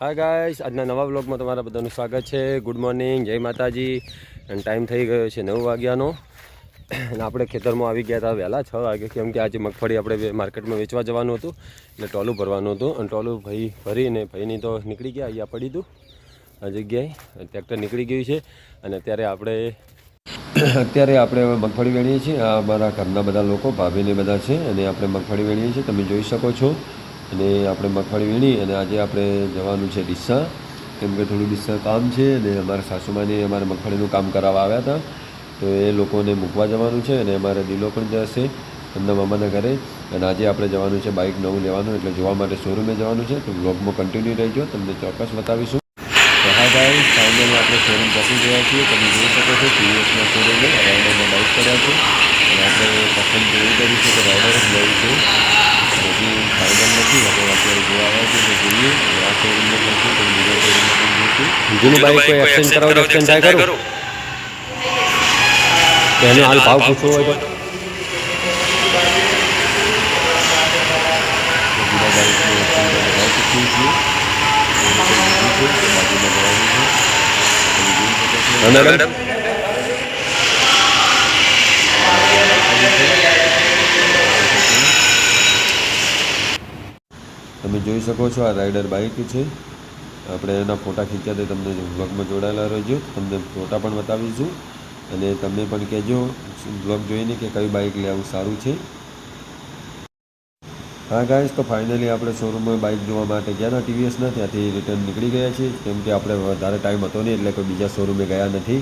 Hi guys આજના નવા બ્લોગમાં તમારા બધાનું સ્વાગત છે. ગુડ મોર્નિંગ જય માતાજી. અને ટાઈમ થઈ ગયો છે નવ વાગ્યાનો. અને આપણે ખેતરમાં આવી ગયા હતા, વહેલા છ વાગે. કેમ કે આજે મગફળી આપણે માર્કેટમાં વેચવા જવાનું હતું. એટલે ટોલું ભરવાનું હતું. અને ટોલું ભાઈ ભરીને ભાઈની તો નીકળી ગયા, અહીંયા પડી હતું આ જગ્યાએ. ટ્રેક્ટર નીકળી ગયું છે. અને અત્યારે આપણે અત્યારે આપણે હવે મગફળી વેણીએ છીએ. આ અમારા ઘરના બધા લોકો ભાભીને બધા છે. અને આપણે મગફળી વેણીએ છીએ. તમે જોઈ શકો છો. અને આપણે મગફળી વીણી અને આજે આપણે જવાનું છે ડીસા. કેમ કે થોડું ડીસા કામ છે અને અમારા સાસુમાની અમારે મગફળીનું કામ કરાવવા આવ્યા હતા. તો એ લોકોને મૂકવા જવાનું છે અને અમારે દિલો પણ જશે એમના મામાના ઘરે. અને આજે આપણે જવાનું છે બાઇક નવું લેવાનું એટલે જોવા માટે શોરૂમે જવાનું છે. તો બ્લોગમાં કન્ટિન્યુ રહેજો. તમને ચોક્કસ બતાવીશું. તો હા ભાઈ ફાઇનલી આપણે શોરૂમ પહોંચી ગયા છીએ. તમે જોઈ શકો છો ટીવીએસના શોરૂમે રાઇડરના બાઇક કર્યા છે. અને આપણે પસંદ એવું કર્યું કે રાઇડર જ લેવું હજી ફાઇનલ નથી હવે અત્યારે જોવા આવ્યા છે તો જોઈએ. આ શોરૂમમાં નથી તો બીજા શોરૂમમાં પણ જઈશું જૂનું બાઇક કોઈ એક્સચેન્જ કરાવો તો એક્સચેન્જ થાય ખરું એનો હાલ ભાવ પૂછવો હોય તો. મેડમ તમે જોઈ શકો છો આ રાઇડર બાઇક છે. આપણે એના ફોટા ખીચ્યા તે તમને બ્લોગમાં જોડાયેલા રહેજો. તમને ફોટા પણ બતાવીશું. અને તમે પણ કહેજો બ્લોગ જોઈને કે કયું બાઇક લેવું સારું છે. હા ગાઈસ તો ફાઇનલી આપણે શોરૂમમાં બાઇક જોવા માટે ગયા ટીવીએસના ત્યાંથી રિટર્ન નીકળી ગયા છીએ. કેમ કે આપણે વધારે ટાઈમ હતો નહીં એટલે કોઈ બીજા શોરૂમે ગયા નથી.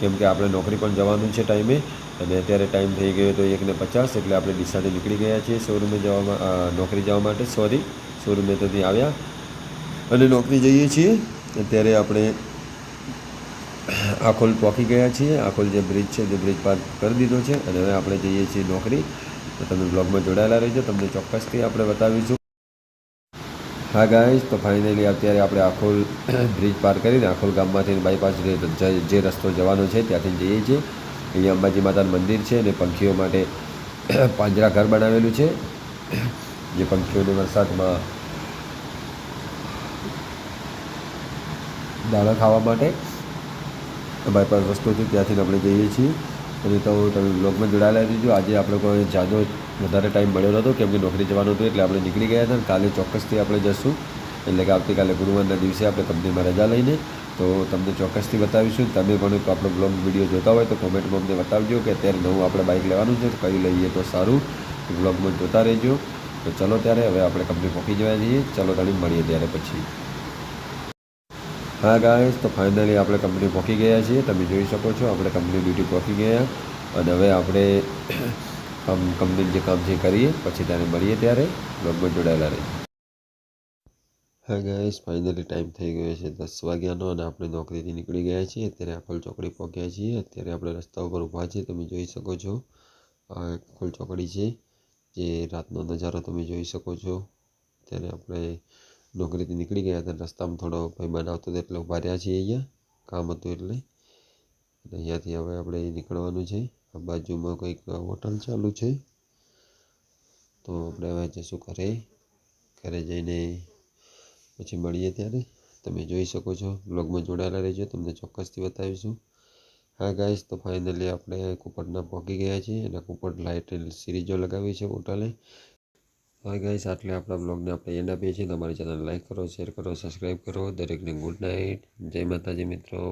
કેમ કે આપણે નોકરી પણ જવાનું છે ટાઈમે અને અત્યારે ટાઈમ થઈ ગયો તો એકને પચાસ એટલે આપણે ડીસાથી નીકળી ગયા છીએ શોરૂમે જવામાં નોકરી જવા માટે. સોરી શોરૂમે ત્યાં આવ્યા અને નોકરી જઈએ છીએ. અત્યારે આપણે આખોલ પહોંચી ગયા છીએ. આખોલ જે બ્રિજ છે તે બ્રિજ પાર કરી દીધો છે અને હવે આપણે જઈએ છીએ નોકરી. તો તમે બ્લોગમાં જોડાયેલા રહેજો. તમને ચોક્કસથી આપણે બતાવીશું. હા ગાઈશ તો ફાઇનલી અત્યારે આપણે આખોલ બ્રિજ પાર કરીને આખોલ ગામમાંથી બાયપાસ જે રસ્તો જવાનો છે ત્યાંથી જઈએ છીએ. અહીંયા અંબાજી માતાનું મંદિર છે અને પંખીઓ માટે પાંજરા ઘર બનાવેલું છે. જે પંખીઓને વરસાદમાં દાણા ખાવા માટે અમારી પાસે વસ્તુ હતી, ત્યાંથી આપણે જઈએ છીએ. અને તો તમે બ્લોગમાં જોડાયેલા રહીજો. આજે આપણે કોઈ જાજો વધારે ટાઈમ મળ્યો નહોતો, કેમ કે નોકરી જવાનું હતું એટલે આપણે નીકળી ગયા હતા કાલે ચોક્કસથી આપણે જશું. એટલે કે આવતીકાલે ગુરુવારના દિવસે આપણે કંપનીમાં રજા લઈને તો તમને ચોક્કસથી બતાવીશું. તમે પણ આપણો બ્લોગ વીડિયો જોતા હોય તો કોમેન્ટમાં અમને બતાવજો કે અત્યારે નવું આપણે બાઇક લેવાનું છે કયું લઈએ તો સારું. બ્લોગમાં જોતા રહેજો. તો ચલો ત્યારે હવે આપણે કંપની પહોંચી જવા જઈએ ચલો તાળી મળીએ ત્યારે પછી. હા ગાઈસ તો ફાઇનલી આપણે કંપની પહોંચી ગયા છીએ. તમે જોઈ શકો છો, આપણે કંપની ડ્યુટી પહોંચી ગયા. અને હવે આપણે કંપની જે કામ છે કરીએ. પછી ત્યારે મળીએ ત્યારે. બ્લોગમાં જોડાયેલા રહીએ. હા ગાઈસ ફાઇનલી ટાઈમ થઈ ગયો છે દસ વાગ્યાનો અને આપણે નોકરીથી નીકળી ગયા છીએ. અત્યારે અકોલ ચોકડી પહોંચ્યા છીએ. અત્યારે આપણે રસ્તા ઉપર ઊભા છીએ. તમે જોઈ શકો છો, આ અકોલ ચોકડી છે. જે રાતનો નજારો તમે જોઈ શકો છો. ત્યારે આપણે નોકરીથી નીકળી ગયા હતા. રસ્તામાં થોડો ભાઈ બનાવતો હતો એટલે ઊભા રહ્યા છીએ અહીંયા. કામ હતું એટલે. અહીંયાથી હવે આપણે નીકળવાનું છે. આ બાજુમાં કંઈક હોટલ ચાલુ છે. તો આપણે હવે જઈશું ઘરે. ઘરે જઈને પછી મળીએ ત્યારે. તમે જોઈ શકો છો. બ્લોગમાં જોડાયેલા રહેજો. તમને ચોક્કસથી બતાવીશું. હા ગાઈસ તો ફાઇનલી આપણે કુપટના પહોંચી ગયા છીએ અને કુપટ લાઇટ સિરીઝો લગાવી છે હોટલે હા ગાઈસ આટલે આપણા બ્લોગને આપણે એન્ડ આપીએ છીએ. તમારી ચેનલ લાઇક કરો શેર કરો સબસ્ક્રાઈબ કરો. દરેકને ગુડ નાઇટ જય માતાજી મિત્રો.